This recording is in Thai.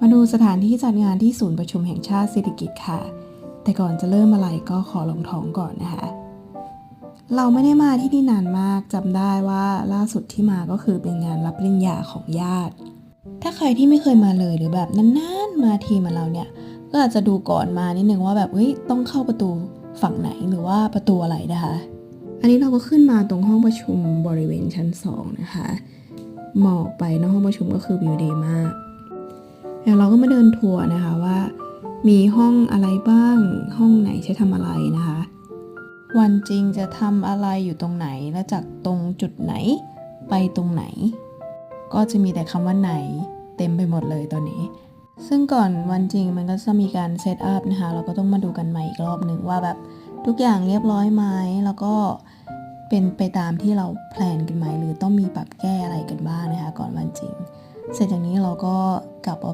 มาดูสถานที่จัดงานที่ศูนย์ประชุมแห่งชาติเศรษฐกิจค่ะ แต่ก่อนจะเริ่มอะไรก็ขอลงท้องก่อนนะคะ เราไม่ได้มาที่นี่นานมากจำได้ว่าล่าสุดที่มาก็คือเป็นงานรับปริญญาของญาติ ถ้าใครที่ไม่เคยมาเลยหรือแบบนานๆมาทีมาเราเนี่ย ก็อาจจะดูก่อนมานิดนึงว่าแบบเฮ้ยต้องเข้าประตูฝั่งไหนหรือว่าประตูอะไรนะคะ อันนี้เราก็ขึ้นมาตรงห้องประชุมบริเวณชั้นสองนะคะ มองไปนอกห้องประชุมก็คือวิวดีมาก เราก็มาเดินทัวร์นะคะว่า มีห้องอะไรบ้าง ห้องไหนใช้ทำอะไรนะคะ วันจริงจะทำอะไรอยู่ตรงไหนและจากตรงจุดไหนไปตรงไหน ก็จะมีแต่คำว่าไหน เต็มไปหมดเลยตอนนี้ ซึ่งก่อนวันจริงมันก็จะมีการเซตอัพนะคะเราก็ต้องมาดูกันใหม่อีกรอบหนึ่งว่าแบบทุกอย่างเรียบร้อยไหมแล้วก็เป็นไปตามที่เราแพลนกันไหมหรือต้องมีปรับแก้อะไรกันบ้างนะคะ ก่อนวันจริง เสร็จจากนี้เราก็กลับออฟ